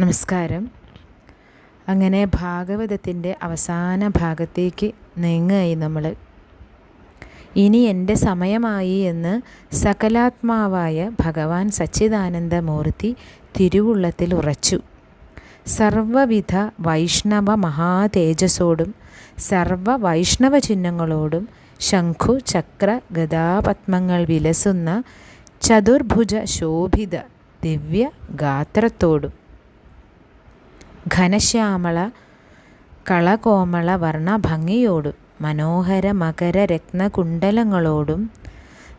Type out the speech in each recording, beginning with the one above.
നമസ്കാരം. അങ്ങനെ ഭാഗവതത്തിന്റെ അവസാന ഭാഗത്തേക്ക് നീങ്ങുകയായി നമ്മൾ. ഇനി എന്റെ സമയമായി എന്ന് സകലാത്മാവായ ഭഗവാൻ സച്ചിദാനന്ദമൂർത്തി തിരുവുള്ളത്തിൽ ഉറച്ചു. സർവവിധ വൈഷ്ണവ മഹാതേജസ്സോടും സർവ വൈഷ്ണവ ചിഹ്നങ്ങളോടും ശംഖു ചക്ര ഗതാപത്മങ്ങൾ വിലസുന്ന ചതുർഭുജ ശോഭിത ദിവ്യ ഗാത്രത്തോടും ഘനശ്യാമള കളകോമള വർണഭംഗിയോടും മനോഹര മകര രത്നകുണ്ടലങ്ങളോടും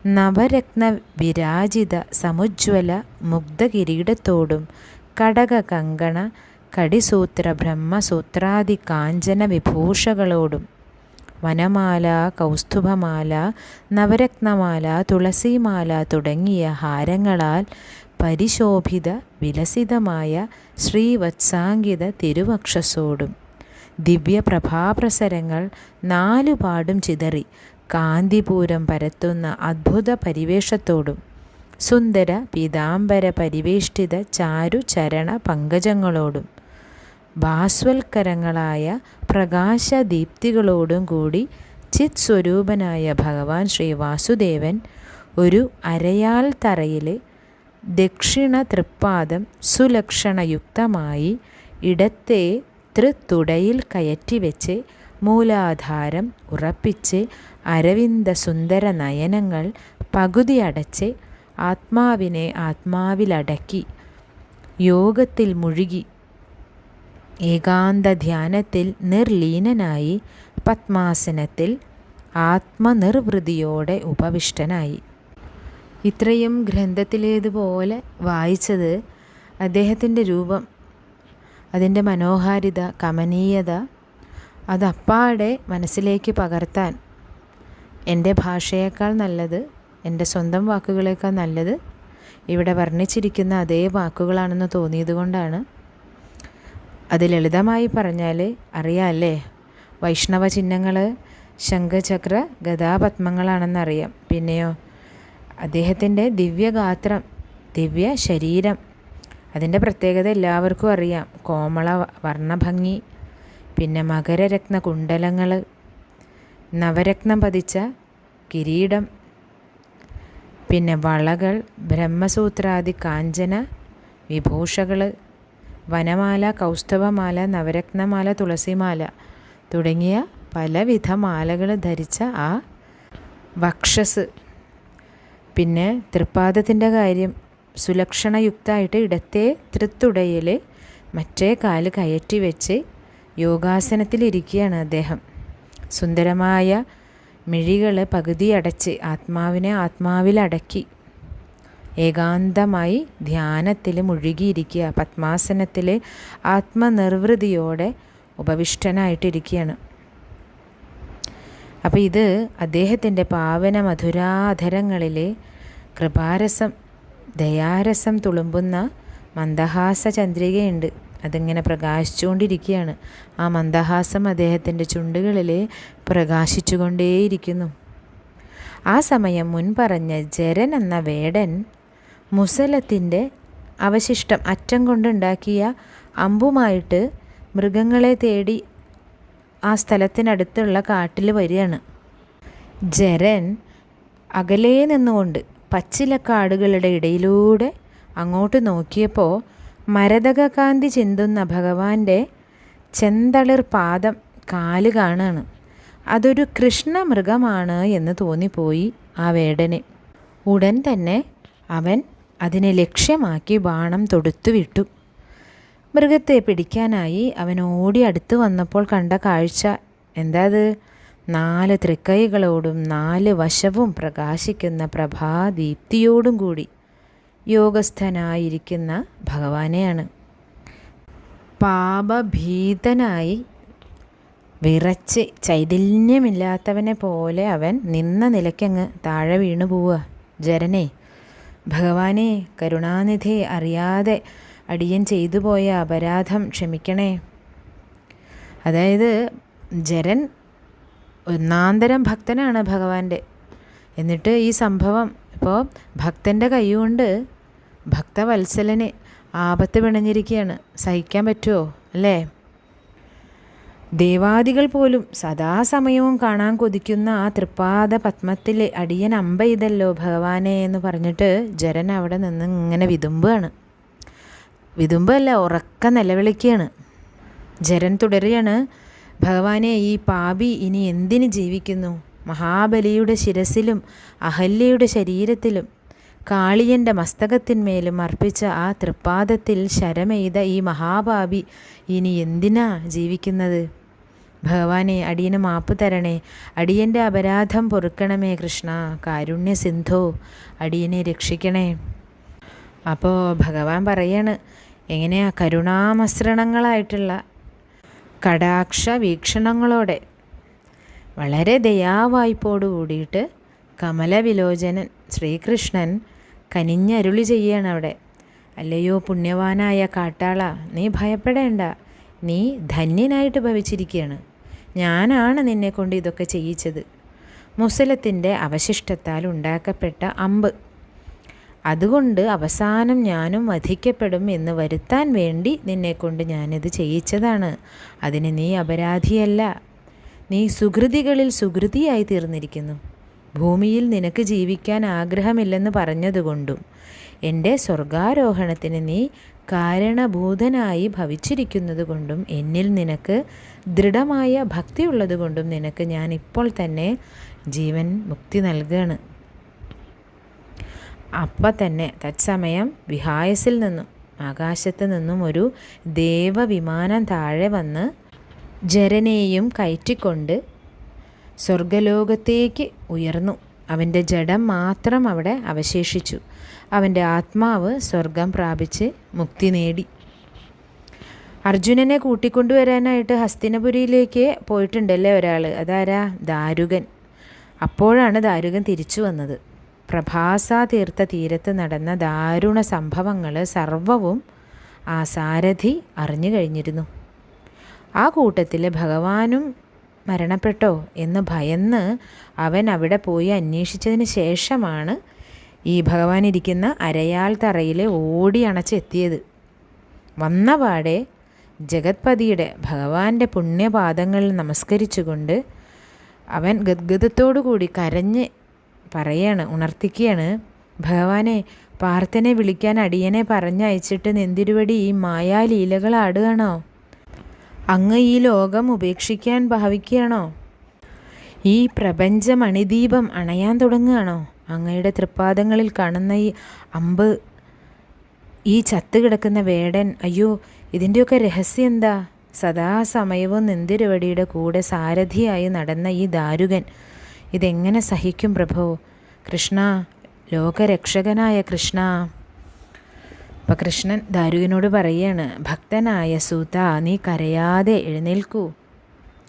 നവരത്ന വിരാജിത സമുജ്വല മുഗ്ധകിരീടത്തോടും കടക കങ്കണ കടിസൂത്ര ബ്രഹ്മസൂത്രാദി കാഞ്ചന വിഭൂഷകളോടും വനമാല കൗസ്തുഭമാല നവരത്നമാല തുളസിമാല തുടങ്ങിയ ഹാരങ്ങളാൽ പരിശോഭിത വിലസിതമായ ശ്രീവത്സാങ്കിത തിരുവക്ഷസോടും ദിവ്യപ്രഭാപ്രസരങ്ങൾ നാലുപാടും ചിതറി കാന്തിപൂരം പരത്തുന്ന അദ്ഭുത പരിവേഷത്തോടും സുന്ദര പീതാംബര പരിവേഷ്ടിത ചാരു ചരണ പങ്കജങ്ങളോടും ഭാസ്വൽക്കരങ്ങളായ പ്രകാശദീപ്തികളോടും കൂടി ചിത് സ്വരൂപനായ ഭഗവാൻ ശ്രീ വാസുദേവൻ ഒരു അരയാൽ തറയിലെ ദക്ഷിണ തൃപ്പാദം സുലക്ഷണയുക്തമായി ഇടത്തെ തൃത്തുടയിൽ കയറ്റിവെച്ച് മൂലാധാരം ഉറപ്പിച്ച് അരവിന്ദ സുന്ദര നയനങ്ങൾ പകുതി അടച്ച് ആത്മാവിനെ ആത്മാവിലടക്കി യോഗത്തിൽ മുഴുകി ഏകാന്ത ധ്യാനത്തിൽ നിർലീനനായി പത്മാസനത്തിൽ ആത്മനിർവൃതിയോടെ ഉപവിഷ്ടനായി. ഇത്രയും ഗ്രന്ഥത്തിലേതുപോലെ വായിച്ചത് അദ്ദേഹത്തിന്റെ രൂപം അതിന്റെ മനോഹാരിത കമനീയത അതപ്പാടെ മനസ്സിലേക്ക് പകർത്താൻ എന്റെ ഭാഷയേക്കാൾ നല്ലത് എന്റെ സ്വന്തം വാക്കുകളേക്കാൾ നല്ലത് ഇവിടെ വർണിച്ചിരിക്കുന്ന അതേ വാക്കുകളാണെന്ന് തോന്നിയത് കൊണ്ടാണ്. അത് ലളിതമായി പറഞ്ഞാൽ അറിയാമല്ലേ? വൈഷ്ണവ ചിഹ്നങ്ങൾ ശംഖചക്ര ഗതാപത്മങ്ങളാണെന്നറിയാം പിന്നെയോ? അദ്ദേഹത്തിന്റെ ദിവ്യഗാത്രം ദിവ്യ ശരീരം അതിന്റെ പ്രത്യേകത എല്ലാവർക്കും അറിയാം. കോമള വർണഭംഗി പിന്നെ മകരരത്ന കുണ്ടലങ്ങൾ നവരത്നം പതിച്ച കിരീടം പിന്നെ വളകൾ ബ്രഹ്മസൂത്രാദി കാഞ്ചന വിഭൂഷകൾ വനമാല കൗസ്തവമാല നവരത്നമാല തുളസിമാല തുടങ്ങിയ പലവിധ മാലകൾ ധരിച്ച ആ വക്ഷസ്. പിന്നെ തൃപ്പാദത്തിന്റെ കാര്യം സുലക്ഷണയുക്തമായിട്ട് ഇടത്തെ തൃത്തുടയിൽ മറ്റേ കാൽ കയറ്റി വെച്ച് യോഗാസനത്തിലിരിക്കുകയാണ് അദ്ദേഹം. സുന്ദരമായ മിഴികൾ പകുതി അടച്ച് ആത്മാവിനെ ആത്മാവിലടക്കി ഏകാന്തമായി ധ്യാനത്തിൽ മുഴുകിയിരിക്കുക പത്മാസനത്തിൽ ആത്മനിർവൃതിയോടെ ഉപവിഷ്ടനായിട്ടിരിക്കുകയാണ്. അപ്പോൾ ഇത് അദ്ദേഹത്തിന്റെ പാവന മധുരാധരങ്ങളിലെ കൃപാരസം ദയാരസം തുളുമ്പുന്ന മന്ദഹാസ ചന്ദ്രികയുണ്ട്. അതിങ്ങനെ പ്രകാശിച്ചുകൊണ്ടിരിക്കുകയാണ്. ആ മന്ദഹാസം അദ്ദേഹത്തിന്റെ ചുണ്ടുകളിൽ പ്രകാശിച്ചുകൊണ്ടേയിരിക്കുന്നു. ആ സമയം മുൻപറഞ്ഞ ജരൻ എന്ന വേടൻ മുസലത്തിന്റെ അവശിഷ്ടം അറ്റം കൊണ്ടുണ്ടാക്കിയ അമ്പുമായിട്ട് മൃഗങ്ങളെ തേടി ആ സ്ഥലത്തിനടുത്തുള്ള കാട്ടിൽ വരികയാണ്. ജരൻ അകലേ നിന്നുകൊണ്ട് പച്ചിലക്കാടുകളുടെ ഇടയിലൂടെ അങ്ങോട്ട് നോക്കിയപ്പോൾ മരതകകാന്തി ചിന്തുന്ന ഭഗവാന്റെ ചെന്തളിർ പാദം കാൽ കാണാണ്. അതൊരു കൃഷ്ണമൃഗമാണ് എന്ന് തോന്നിപ്പോയി ആ വേടന്. ഉടൻ തന്നെ അവൻ അതിനെ ലക്ഷ്യമാക്കി ബാണം തൊടുത്തു വിട്ടു മൃഗത്തെ പിടിക്കാനായി അവൻ ഓടി അടുത്ത് വന്നപ്പോൾ കണ്ട കാഴ്ച എന്താ അത്? നാല് തൃക്കൈകളോടും നാല് വശവും പ്രകാശിക്കുന്ന പ്രഭാദീപ്തിയോടും കൂടി യോഗസ്ഥനായിരിക്കുന്ന ഭഗവാനെയാണ്. പാപഭീതനായി വിറച്ച് ചൈതന്യമില്ലാത്തവനെ പോലെ അവൻ നിന്ന നിലയ്ക്കങ്ങ് താഴെ വീണു പോവുക ജരനെ ഭഗവാനെ കരുണാനിധി അറിയാതെ അടിയൻ ചെയ്തു പോയ അപരാധം ക്ഷമിക്കണേ. അതായത് ജരൻ ഒന്നാന്തരം ഭക്തനാണ് ഭഗവാന്റെ. എന്നിട്ട് ഈ സംഭവം ഇപ്പോൾ ഭക്തന്റെ കൈകൊണ്ട് ഭക്തവത്സലന് ആപത്ത് പിണഞ്ഞിരിക്കുകയാണ് സഹിക്കാൻ പറ്റുമോ അല്ലേ? ദേവാദികൾ പോലും സദാസമയവും കാണാൻ കൊതിക്കുന്ന ആ തൃപ്പാദ പത്മത്തിലെ അടിയൻ അമ്പ ഇതല്ലോ ഭഗവാനെ എന്ന് പറഞ്ഞിട്ട് ജരൻ അവിടെ നിന്ന് ഇങ്ങനെ വിതുമ്പാണ് വിതുമ്പല്ല ഉറക്ക നിലവിളിക്കുകയാണ് ജരൻ തുടരുകയാണ് ഭഗവാനെ ഈ പാപി ഇനി എന്തിന് ജീവിക്കുന്നു? മഹാബലിയുടെ ശിരസിലും അഹല്യയുടെ ശരീരത്തിലും കാളിയന്റെ മസ്തകത്തിന്മേലും അർപ്പിച്ച ആ തൃപ്പാദത്തിൽ ശരമെയ്ത ഈ മഹാപാപി ഇനി എന്തിനാ ജീവിക്കുന്നത്? ഭഗവാനെ അടിയന് മാപ്പ് തരണേ അടിയന്റെ അപരാധം പൊറുക്കണമേ കൃഷ്ണ കാരുണ്യ സിന്ധോ അടിയനെ രക്ഷിക്കണേ. അപ്പോൾ ഭഗവാൻ പറയാണ് എങ്ങനെയാ കരുണാമസൃണങ്ങളായിട്ടുള്ള കടാക്ഷ വീക്ഷണങ്ങളോടെ വളരെ ദയാവായ്പോടു കൂടിയിട്ട് കമലവിലോചനൻ ശ്രീകൃഷ്ണൻ കനിഞ്ഞരുളി ചെയ്യാണ് അവിടെ. അല്ലയോ പുണ്യവാനായ കാട്ടാള നീ ഭയപ്പെടേണ്ട. നീ ധന്യനായിട്ട് ഭവിച്ചിരിക്കുകയാണ് ഞാനാണ് നിന്നെ കൊണ്ട് ഇതൊക്കെ ചെയ്യിച്ചത്. മുസലത്തിന്റെ അവശിഷ്ടത്താൽ ഉണ്ടാക്കപ്പെട്ട അമ്പ്. അതുകൊണ്ട് അവസാനം ഞാനും വധിക്കപ്പെടും എന്ന് വരുത്താൻ വേണ്ടി നിന്നെക്കൊണ്ട് ഞാനിത് ചെയ്യിച്ചതാണ്. അതിന് നീ അപരാധിയല്ല. നീ സുഹൃതികളിൽ സുഹൃതിയായി തീർന്നിരിക്കുന്നു. ഭൂമിയിൽ നിനക്ക് ജീവിക്കാൻ ആഗ്രഹമില്ലെന്ന് പറഞ്ഞതുകൊണ്ടും എന്റെ സ്വർഗാരോഹണത്തിന് നീ കാരണഭൂതനായി ഭവിച്ചിരിക്കുന്നത് കൊണ്ടും എന്നിൽ നിനക്ക് ദൃഢമായ ഭക്തി ഉള്ളതുകൊണ്ടും നിനക്ക് ഞാൻ ഇപ്പോൾ തന്നെ ജീവൻ മുക്തി നൽകുകയാണ് അപ്പം തന്നെ തത്സമയം വിഹായസിൽ നിന്നും ആകാശത്ത് നിന്നും ഒരു ദേവവിമാനം താഴെ വന്ന് ജരനെയും കയറ്റിക്കൊണ്ട് സ്വർഗലോകത്തേക്ക് ഉയർന്നു. അവന്റെ ജഡം മാത്രം അവിടെ അവശേഷിച്ചു. അവന്റെ ആത്മാവ് സ്വർഗം പ്രാപിച്ച് മുക്തി നേടി. അർജുനനെ കൂട്ടിക്കൊണ്ടുവരാനായിട്ട് ഹസ്തിനപുരിയിലേക്ക് പോയിട്ടുണ്ടല്ലേ ഒരാൾ അതാരാ? ദാരുകൻ. അപ്പോഴാണ് ദാരുകൻ തിരിച്ചു വന്നത്. പ്രഭാസാതീർത്ഥ തീരത്ത് നടന്ന ദാരുണ സംഭവങ്ങൾ സർവവും ആ സാരഥി അറിഞ്ഞു കഴിഞ്ഞിരുന്നു. ആ കൂട്ടത്തിൽ ഭഗവാനും മരണപ്പെട്ടോ എന്ന് ഭയന്ന് അവൻ അവിടെ പോയി അന്വേഷിച്ചതിന് ശേഷമാണ് ഈ ഭഗവാൻ ഇരിക്കുന്ന അരയാൽ തറയിൽ ഓടി അണച്ചെത്തിയത് വന്നപാടെ ജഗത്പതിയുടെ ഭഗവാന്റെ പുണ്യപാദങ്ങളിൽ നമസ്കരിച്ചുകൊണ്ട് അവൻ ഗദ്ഗതത്തോടു കൂടി കരഞ്ഞ് പറയാണ് ഉണർത്തിക്കുകയാണ് ഭഗവാനെ പാർത്ഥനെ വിളിക്കാൻ അടിയനെ പറഞ്ഞയച്ചിട്ട് നെന്തിരുവടി ഈ മായാലീലകളാടുകയാണോ അങ്ങ് ഈ ലോകം ഉപേക്ഷിക്കാൻ ഭാവിക്കുകയാണോ? ഈ പ്രപഞ്ചമണിദീപം അണയാൻ തുടങ്ങുകയാണോ? അങ്ങയുടെ തൃപ്പാദങ്ങളിൽ കാണുന്ന ഈ അമ്പ് ഈ ചത്ത് കിടക്കുന്ന വേടൻ അയ്യോ ഇതിന്റെയൊക്കെ രഹസ്യം എന്താ? സദാസമയവും നെന്തിരുവടിയുടെ കൂടെ സാരഥിയായി നടന്ന ഈ ദാരുകൻ ഇതെങ്ങനെ സഹിക്കും പ്രഭു? കൃഷ്ണ ലോകരക്ഷകനായ കൃഷ്ണ. അപ്പം കൃഷ്ണൻ ദാരുവിനോട് പറയാണ് ഭക്തനായ സൂത നീ കരയാതെ എഴുന്നേൽക്കൂ.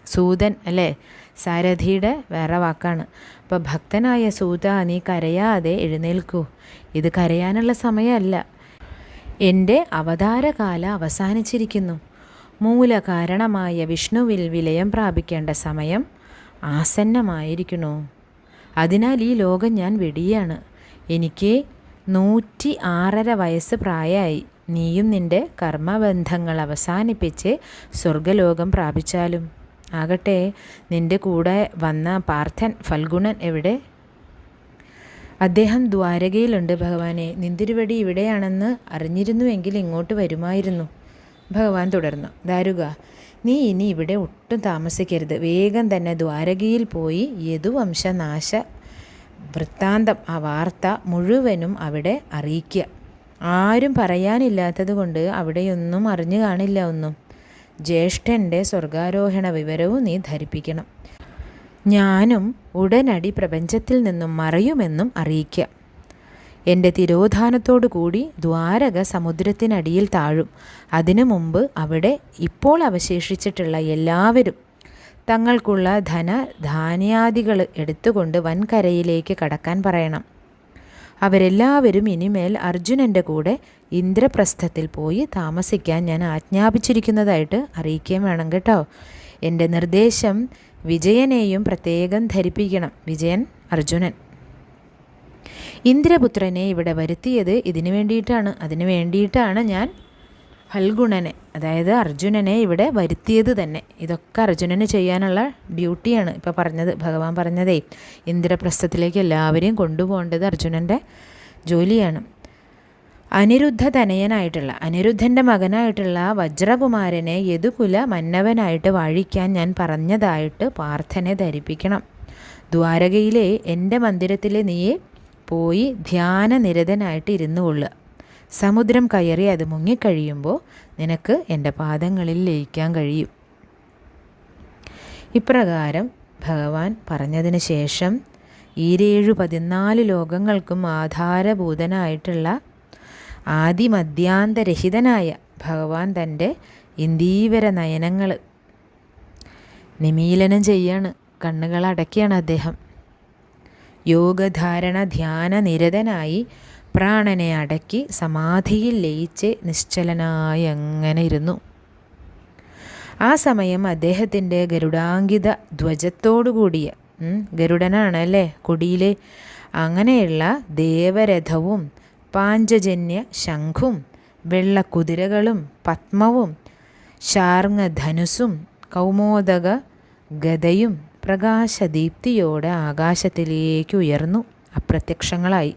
സൂതൻ അല്ലേ? സാരഥിയുടെ വേറെ വാക്കാണ്. അപ്പോൾ ഭക്തനായ സൂത നീ കരയാതെ എഴുന്നേൽക്കൂ. ഇത് കരയാനുള്ള സമയമല്ല. എന്റെ അവതാരകാല അവസാനിച്ചിരിക്കുന്നു. മൂലകാരണമായ വിഷ്ണുവിൽ വിലയം പ്രാപിക്കേണ്ട സമയം ആസന്നമായിരിക്കണോ അതിനാൽ ഈ ലോകം ഞാൻ വെടിയാണ്. എനിക്ക് നൂറ്റി ആറര വയസ്സ് പ്രായമായി. നീയും നിന്റെ കർമ്മബന്ധങ്ങൾ അവസാനിപ്പിച്ച് സ്വർഗലോകം പ്രാപിച്ചാലും. ആകട്ടെ നിന്റെ കൂടെ വന്ന പാർത്ഥൻ ഫൽഗുണൻ എവിടെ? അദ്ദേഹം ദ്വാരകയിലുണ്ട് ഭഗവാനെ. നിന്തിരുവടി ഇവിടെയാണെന്ന് അറിഞ്ഞിരുന്നുവെങ്കിൽ ഇങ്ങോട്ട് വരുമായിരുന്നു. ഭഗവാൻ തുടർന്നു. ദാരുക നീ ഇനി ഇവിടെ ഒട്ടും താമസിക്കരുത്. വേഗം തന്നെ ദ്വാരകയിൽ പോയി യദുവംശനാശ വൃത്താന്തം ആ വാർത്ത മുഴുവനും അവിടെ അറിയിക്കുക. ആരും പറയാനില്ലാത്തത് കൊണ്ട് അവിടെയൊന്നും അറിഞ്ഞു കാണില്ല ഒന്നും. ജ്യേഷ്ഠന്റെ സ്വർഗാരോഹണ വിവരവും നീ ധരിപ്പിക്കണം. ഞാനും ഉടനടി പ്രപഞ്ചത്തിൽ നിന്നും മറയുമെന്നും അറിയിക്കുക. എന്റെ തിരോധാനത്തോടു കൂടി ദ്വാരക സമുദ്രത്തിനടിയിൽ താഴും. അതിനു മുമ്പ് അവിടെ ഇപ്പോൾ അവശേഷിച്ചിട്ടുള്ള എല്ലാവരും തങ്ങൾക്കുള്ള ധന ധാന്യാദികൾ എടുത്തുകൊണ്ട് വൻകരയിലേക്ക് കടക്കാൻ പറയണം. അവരെല്ലാവരും ഇനിമേൽ അർജുനന്റെ കൂടെ ഇന്ദ്രപ്രസ്ഥത്തിൽ പോയി താമസിക്കാൻ ഞാൻ ആജ്ഞാപിച്ചിരിക്കുന്നതായിട്ട് അറിയിക്കുകയും വേണം കേട്ടോ. എന്റെ നിർദ്ദേശം വിജയനെയും പ്രത്യേകം ധരിപ്പിക്കണം. വിജയൻ അർജുനൻ. ഇന്ദ്രപുത്രനെ ഇവിടെ വരുത്തിയത് ഇതിനു വേണ്ടിയിട്ടാണ്. അതിനു വേണ്ടിയിട്ടാണ് ഞാൻ ഫൽഗുണനെ അതായത് അർജുനനെ ഇവിടെ വരുത്തിയത് തന്നെ. ഇതൊക്കെ അർജുനന് ചെയ്യാനുള്ള ഡ്യൂട്ടിയാണ് ഇപ്പോൾ പറഞ്ഞത് ഭഗവാൻ പറഞ്ഞതേ. ഇന്ദ്രപ്രസ്ഥത്തിലേക്ക് എല്ലാവരെയും കൊണ്ടുപോകേണ്ടത് അർജുനന്റെ ജോലിയാണ്. അനിരുദ്ധ തനയനായിട്ടുള്ള അനിരുദ്ധന്റെ മകനായിട്ടുള്ള വജ്രകുമാരനെ യദുകുല മന്നവനായിട്ട് വാഴിക്കാൻ ഞാൻ പറഞ്ഞതായിട്ട് പാർത്ഥനെ ധരിപ്പിക്കണം. ദ്വാരകയിലെ എന്റെ മന്ദിരത്തിലെ നീയെ പോയി ധ്യാനനിരതനായിട്ട് ഇരുന്നു കൊള്ളുക. സമുദ്രം കയറി അത് മുങ്ങിക്കഴിയുമ്പോൾ നിനക്ക് എന്റെ പാദങ്ങളിൽ ലയിക്കാൻ കഴിയും. ഇപ്രകാരം ഭഗവാൻ പറഞ്ഞതിന് ശേഷം ഈരേഴു പതിനാല് ലോകങ്ങൾക്കും ആധാരഭൂതനായിട്ടുള്ള ആദിമധ്യാന്തരഹിതനായ ഭഗവാൻ തന്റെ ഇന്ദീവര നയനങ്ങൾ നിമീലനം ചെയ്യാണ് കണ്ണുകൾ അടക്കിയാണ് അദ്ദേഹം. യോഗധാരണ ധ്യാന നിരതനായി പ്രാണനെ അടക്കി സമാധിയിൽ ലയിച്ച് നിശ്ചലനായി അങ്ങനെ ഇരുന്നു ആ സമയം അദ്ദേഹത്തിന്റെ ഗരുഡാങ്കിത ധ്വജത്തോടുകൂടിയ ഗരുഡനാണ് അല്ലേ കൊടിയിലെ അങ്ങനെയുള്ള ദേവരഥവും പാഞ്ചജന്യ ശംഖും വെള്ളക്കുതിരകളും പത്മവും ശാർങ്ങധനുസും കൗമോദക ഗതയും പ്രകാശദീപ്തിയോടെ ആകാശത്തിലേക്ക് ഉയർന്നു അപ്രത്യക്ഷങ്ങളായി.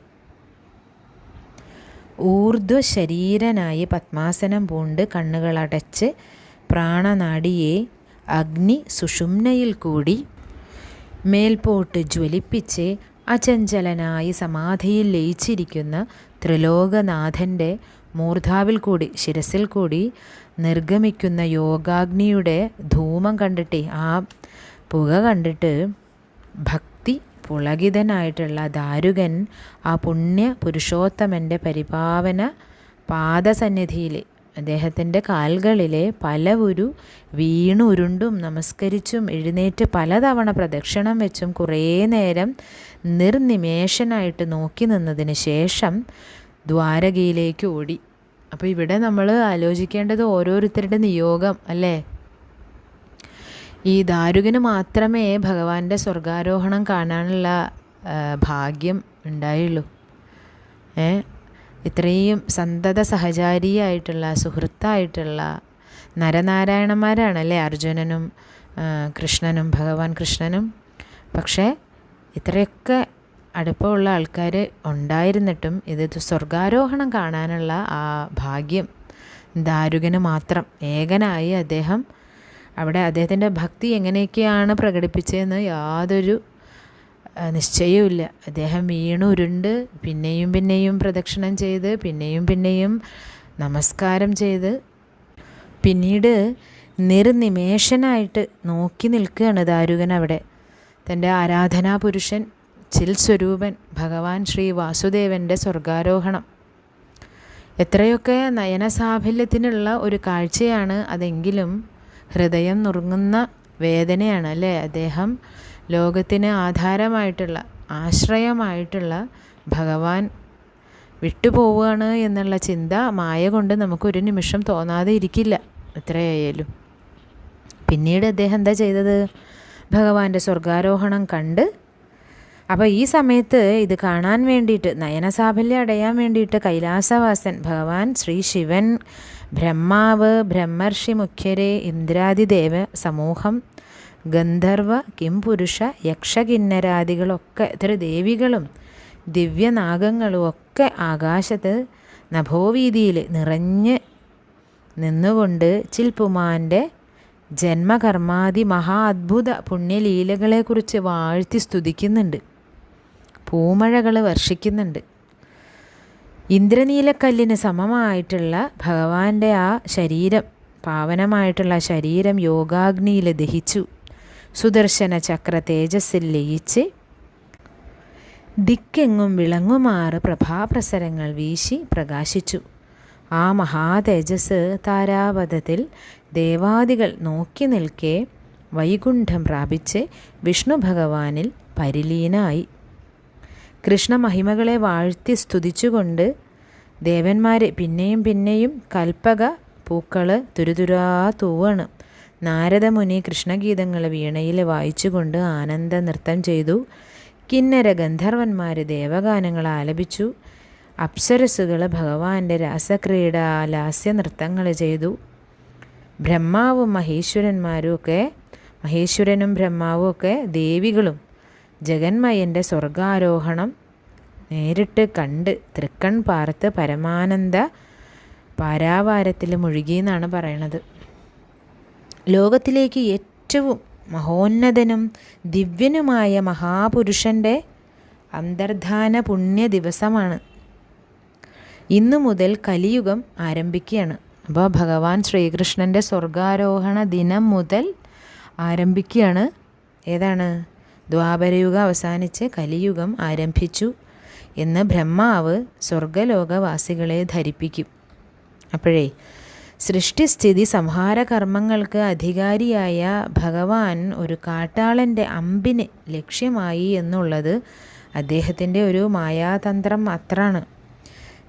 ഊർധ്വശരീരനായി പത്മാസനം പൂണ്ട് കണ്ണുകളടച്ച് പ്രാണനാടിയെ അഗ്നി സുഷുമ്നയിൽ കൂടി മേൽപോട്ട് ജ്വലിപ്പിച്ച് അചഞ്ചലനായി സമാധിയിൽ ലയിച്ചിരിക്കുന്ന ത്രിലോകനാഥന്റെ മൂർധാവിൽ കൂടി ശിരസിൽ കൂടി നിർഗമിക്കുന്ന യോഗാഗ്നിയുടെ ധൂമം കണ്ടിട്ട് ആ പുക കണ്ടിട്ട് ഭക്തി പുളകിതനായിട്ടുള്ള ദാരുകൻ ആ പുണ്യ പുരുഷോത്തമന്റെ പരിപാവന പാദസന്നിധിയിൽ അദ്ദേഹത്തിന്റെ കാൽകളിലെ പലവുരു വീണുരുണ്ടും നമസ്കരിച്ചും എഴുന്നേറ്റ് പലതവണ പ്രദക്ഷിണം വെച്ചും കുറേ നേരം നിർനിമേഷനായിട്ട് നോക്കി നിന്നതിന് ശേഷം ദ്വാരകയിലേക്ക് ഓടി. അപ്പോൾ ഇവിടെ നമ്മൾ ആലോചിക്കേണ്ടത് ഓരോരുത്തരുടെ നിയോഗം അല്ലേ? ഈ ദാരുകന് മാത്രമേ ഭഗവാന്റെ സ്വർഗാരോഹണം കാണാനുള്ള ഭാഗ്യം ഉണ്ടായുള്ളൂ. ഏ? ഇത്രയും സന്തത സഹചാരിയായിട്ടുള്ള സുഹൃത്തായിട്ടുള്ള നരനാരായണന്മാരാണല്ലേ അർജുനനും കൃഷ്ണനും ഭഗവാൻ കൃഷ്ണനും? പക്ഷേ ഇത്രയൊക്കെ അടുപ്പമുള്ള ആൾക്കാർ ഉണ്ടായിരുന്നിട്ടും ഇത് സ്വർഗാരോഹണം കാണാനുള്ള ആ ഭാഗ്യം ദാരുകന് മാത്രം. ഏകനായി അദ്ദേഹം അവിടെ അദ്ദേഹത്തിന്റെ ഭക്തി എങ്ങനെയൊക്കെയാണ് പ്രകടിപ്പിച്ചതെന്ന് യാതൊരു നിശ്ചയവുമില്ല. അദ്ദേഹം വീണു ഉരുണ്ട് പിന്നെയും പിന്നെയും പ്രദക്ഷിണം ചെയ്ത് പിന്നെയും പിന്നെയും നമസ്കാരം ചെയ്ത് പിന്നീട് നിർനിമേഷനായിട്ട് നോക്കി നിൽക്കുകയാണ് ദാരുകൻ അവിടെ. തന്റെ ആരാധനാ പുരുഷൻ ചിൽ സ്വരൂപൻ ഭഗവാൻ ശ്രീ വാസുദേവന്റെ സ്വർഗാരോഹണം. എത്രയൊക്കെ നയനസാഫല്യത്തിനുള്ള ഒരു കാഴ്ചയാണ് അതെങ്കിലും ഹൃദയം നുറുങ്ങുന്ന വേദനയാണ് അല്ലേ? അദ്ദേഹം ലോകത്തിന് ആധാരമായിട്ടുള്ള ആശ്രയമായിട്ടുള്ള ഭഗവാൻ വിട്ടുപോവുകയാണ് എന്നുള്ള ചിന്ത മായ കൊണ്ട് നമുക്കൊരു നിമിഷം തോന്നാതെ ഇരിക്കില്ല എത്രയായാലും. പിന്നീട് അദ്ദേഹം എന്താ ചെയ്തത്? ഭഗവാന്റെ സ്വർഗാരോഹണം കണ്ട് അപ്പോൾ ഈ സമയത്ത് ഇത് കാണാൻ വേണ്ടിയിട്ട് നയനസാഫല്യം അടയാൻ വേണ്ടിയിട്ട് കൈലാസവാസൻ ഭഗവാൻ ശ്രീ ശിവൻ ബ്രഹ്മാവ് ബ്രഹ്മർഷി മുഖ്യരെ ഇന്ദ്രാദിദേവ സമൂഹം ഗന്ധർവ കിംപുരുഷ യക്ഷകിന്നരാദികളൊക്കെ ഇത്ര ദേവികളും ദിവ്യനാഗങ്ങളും ഒക്കെ ആകാശത്ത് നഭോവീതിയിൽ നിറഞ്ഞ് നിന്നുകൊണ്ട് ചിൽപുമാന്റെ ജന്മകർമാദി മഹാ അത്ഭുത പുണ്യലീലകളെക്കുറിച്ച് വാഴ്ത്തി സ്തുതിക്കുന്നുണ്ട്. പൂമഴകൾ വർഷിക്കുന്നുണ്ട്. ഇന്ദ്രനീലക്കല്ലിന് സമമായിട്ടുള്ള ഭഗവാന്റെ ആ ശരീരം പാവനമായിട്ടുള്ള ശരീരം യോഗാഗ്നിയിൽ ദഹിച്ചു. സുദർശന ചക്ര തേജസ്സിൽ ലയിച്ച് ദിക്കെങ്ങും വിളങ്ങുമാറ് പ്രഭാപ്രസരങ്ങൾ വീശി പ്രകാശിച്ചു. ആ മഹാതേജസ് താരാപഥത്തിൽ ദേവാദികൾ നോക്കി നിൽക്കെ വൈകുണ്ഠം പ്രാപിച്ച് വിഷ്ണു ഭഗവാനിൽ പരിലീനായി. കൃഷ്ണമഹിമകളെ വാഴ്ത്തി സ്തുതിച്ചുകൊണ്ട് ദേവന്മാരെ പിന്നെയും പിന്നെയും കൽപ്പക പൂക്കൾ തുരുതുരാ തൂവാണ്. നാരദമുനി കൃഷ്ണഗീതങ്ങൾ വീണയിൽ വായിച്ചുകൊണ്ട് ആനന്ദ നൃത്തം ചെയ്തു. കിന്നര ഗന്ധർവന്മാർ ദേവഗാനങ്ങൾ ആലപിച്ചു. അപ്സരസുകൾ ഭഗവാന്റെ രാസക്രീഡ ലാസ്യ നൃത്തങ്ങൾ ചെയ്തു. ബ്രഹ്മാവും മഹേശ്വരന്മാരും ഒക്കെ മഹേശ്വരനും ബ്രഹ്മാവും ഒക്കെ ദേവികളും ജഗന്മയന്റെ സ്വർഗാരോഹണം നേരിട്ട് കണ്ട് തൃക്കൺ പാർത്ത് പരമാനന്ദ പാരാവാരത്തിൽ മുഴുകി എന്നാണ് പറയണത്. ലോകത്തിലേക്ക് ഏറ്റവും മഹോന്നതനും ദിവ്യനുമായ മഹാപുരുഷന്റെ അന്തർധാന പുണ്യ ദിവസമാണ്. ഇന്നു മുതൽ കലിയുഗം ആരംഭിക്കുകയാണ്. അപ്പോൾ ഭഗവാൻ ശ്രീകൃഷ്ണന്റെ സ്വർഗാരോഹണ ദിനം മുതൽ ആരംഭിക്കുകയാണ്. ഏതാണ്? ദ്വാപരയുഗം അവസാനിച്ച് കലിയുഗം ആരംഭിച്ചു എന്ന് ബ്രഹ്മാവ് സ്വർഗലോകവാസികളെ ധരിപ്പിക്കും. അപ്പോഴേ സൃഷ്ടിസ്ഥിതി സംഹാര കർമ്മങ്ങൾക്ക് അധികാരിയായ ഭഗവാൻ ഒരു കാട്ടാളന്റെ അമ്പിനെ ലക്ഷ്യമായി എന്നുള്ളത് അദ്ദേഹത്തിന്റെ ഒരു മായാതന്ത്രം മാത്രമാണ്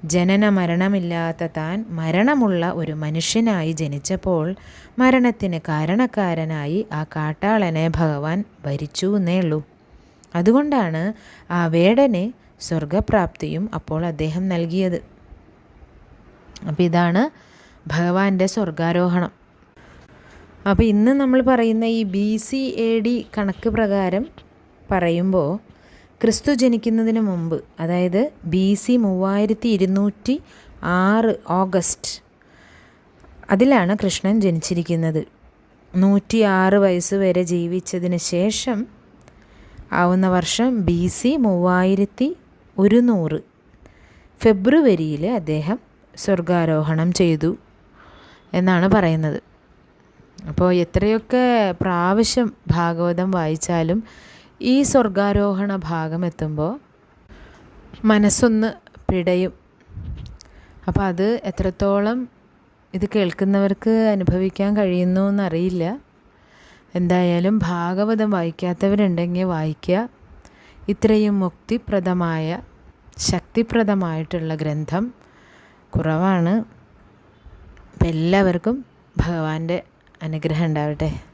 ജനന മരണമില്ലാത്ത താൻ മരണമുള്ള ഒരു മനുഷ്യനായി ജനിച്ചപ്പോൾ മരണത്തിന് കാരണക്കാരനായി ആ കാട്ടാളനെ ഭഗവാൻ ഭരിച്ചു എന്നേ ഉള്ളൂ. അതുകൊണ്ടാണ് ആ വേടന് സ്വർഗപ്രാപ്തിയും അപ്പോൾ അദ്ദേഹം നൽകിയത്. അപ്പോൾ ഇതാണ് ഭഗവാന്റെ സ്വർഗാരോഹണം അപ്പോൾ ഇന്ന് നമ്മൾ പറയുന്ന ഈ ബി സി എ ഡി കണക്ക് പ്രകാരം പറയുമ്പോൾ ക്രിസ്തു ജനിക്കുന്നതിന് മുമ്പ് അതായത് ബി സി മൂവായിരത്തി ഇരുന്നൂറ്റി ആറ് ഓഗസ്റ്റ് അതിലാണ് കൃഷ്ണൻ ജനിച്ചിരിക്കുന്നത്. നൂറ്റി ആറ് വയസ്സ് വരെ ജീവിച്ചതിന് ശേഷം ആവുന്ന വർഷം ബി സി മൂവായിരത്തി ഒരുന്നൂറ് ഫെബ്രുവരിയിൽ അദ്ദേഹം സ്വർഗാരോഹണം ചെയ്തു എന്നാണ് പറയുന്നത്. അപ്പോൾ എത്രയൊക്കെ പ്രാവശ്യം ഭാഗവതം വായിച്ചാലും ഈ സ്വർഗാരോഹണ ഭാഗം എത്തുമ്പോൾ മനസ്സൊന്ന് പിടയും. അപ്പോൾ അത് എത്രത്തോളം ഇത് കേൾക്കുന്നവർക്ക് അനുഭവിക്കാൻ കഴിയുന്നു എന്നറിയില്ല എന്തായാലും ഭാഗവതം വായിക്കാത്തവരുണ്ടെങ്കിൽ വായിക്കുക. ഇത്രയും മുക്തിപ്രദമായ ശക്തിപ്രദമായിട്ടുള്ള ഗ്രന്ഥം കുറവാണ്. എല്ലാവർക്കും ഭഗവാന്റെ അനുഗ്രഹം ഉണ്ടാവട്ടെ.